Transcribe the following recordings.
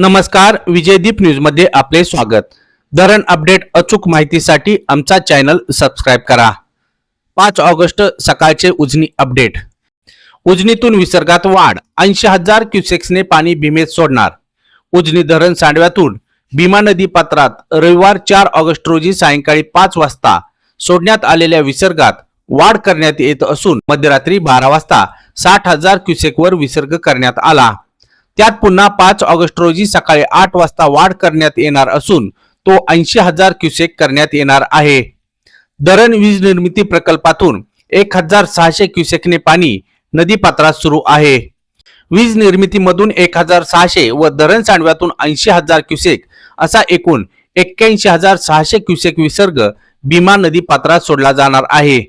नमस्कार विजयदीप न्यूजमध्ये आपले स्वागत. धरण अपडेट अचूक माहितीसाठी आमचा चॅनल सबस्क्राईब करा. पाच ऑगस्ट सकाळचे उजनी अपडेट. उजनीतून विसर्गात वाढ ऐंशी हजार क्युसेक्सने पाणी भीमेत सोडणार. उजनी धरण सांडव्यातून भीमा नदी पात्रात रविवार चार ऑगस्ट रोजी सायंकाळी पाच वाजता सोडण्यात आलेल्या विसर्गात वाढ करण्यात येत असून मध्यरात्री बारा वाजता साठ हजार क्युसेकवर विसर्ग करण्यात आला. त्यात पुन्हा पाच ऑगस्ट रोजी सकाळी आठ वाजता वाढ करण्यात येणार असून तो ऐंशी हजार क्युसेक करण्यात येणार आहे. धरण वीज निर्मिती प्रकल्पातून एक हजार सहाशे क्युसेकने पाणी नदीपात्रात सुरू आहे. वीज निर्मितीमधून एक हजार सहाशे व धरण सांडव्यातून ऐंशी हजार क्युसेक असा एकूण एक्क्याऐंशी हजार सहाशे क्युसेक विसर्ग भीमा नदी पात्रात सोडला जाणार आहे.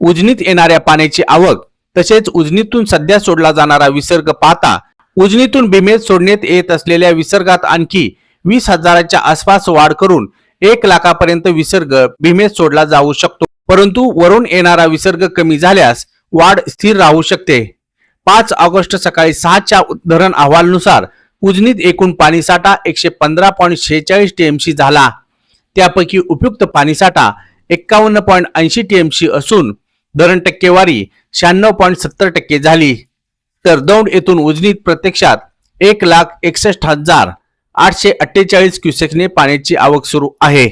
उजनीत येणाऱ्या पाण्याची आवक तसेच उजनीतून सध्या सोडला जाणारा विसर्ग पाहता उजनीतून भीमेत सोडण्यात येत असलेल्या विसर्गात आणखी वीस हजाराच्या आसपास वाढ करून एक लाखापर्यंत विसर्ग भीमेत सोडला जाऊ शकतो. परंतु वरून येणारा विसर्ग कमी झाल्यास वाढ स्थिर राहू शकते. पाच ऑगस्ट सकाळी सहाच्या धरण अहवालनुसार उजनीत एकूण पाणीसाठा एकशे पंधरा पॉईंट शेहेचाळीस टीएमसी झाला. त्यापैकी उपयुक्त पाणीसाठा एक्कावन्न पॉईंट ऐंशी टीएमसी असून धरण टक्केवारी शहाण्णव पॉईंट सत्तर टक्के झाली. तर दौंड येथून उजनीत प्रत्यक्षात एक लाख एकसष्ट हजार आठशे अठ्ठेचाळीस क्युसेकने पाण्याची आवक सुरू आहे.